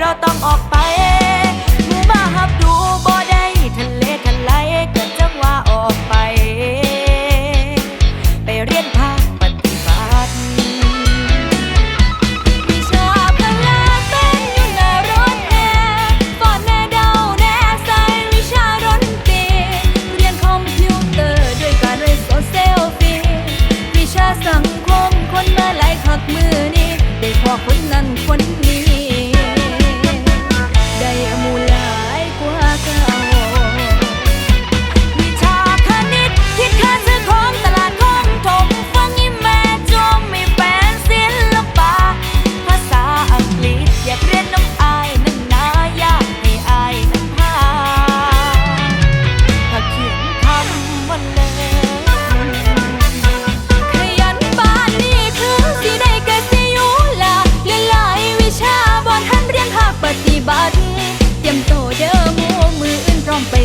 เราต้องออกไปมู่านฮับดูบ่ได้ทะเลทะลายก็จังว่าออกไป ไปเรียนภาคปฏิบัติวิชาพลาเป็นอยู่หนารถแน่ฟอนแน่เดาแน่ใส่วิชาดนตีเรียนคอมพิวเตอร์ด้วยการเรียนโซเซลฟี่วิชาสังคมคนมาหลายคักมือนี่ได้พอคนนั้น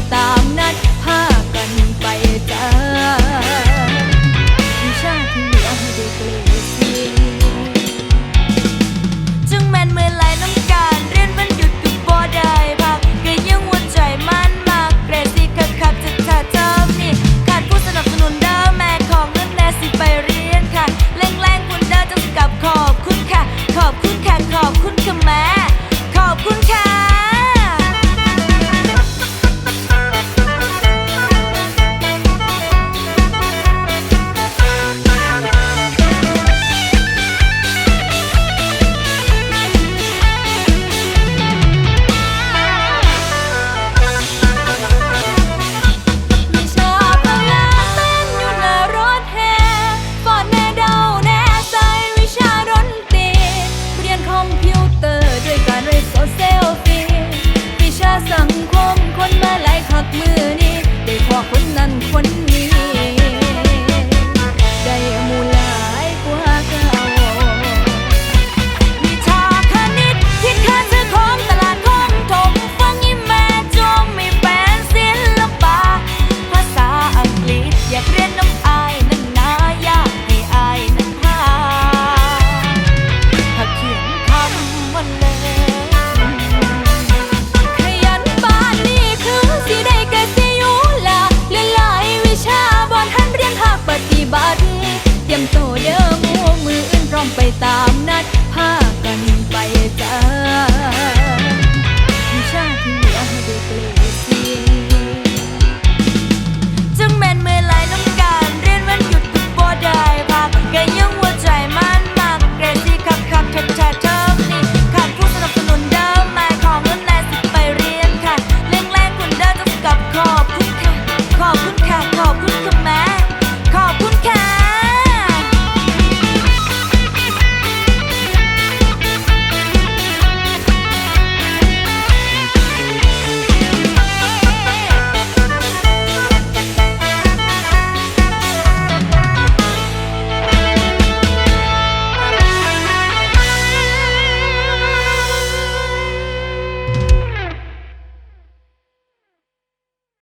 た。But.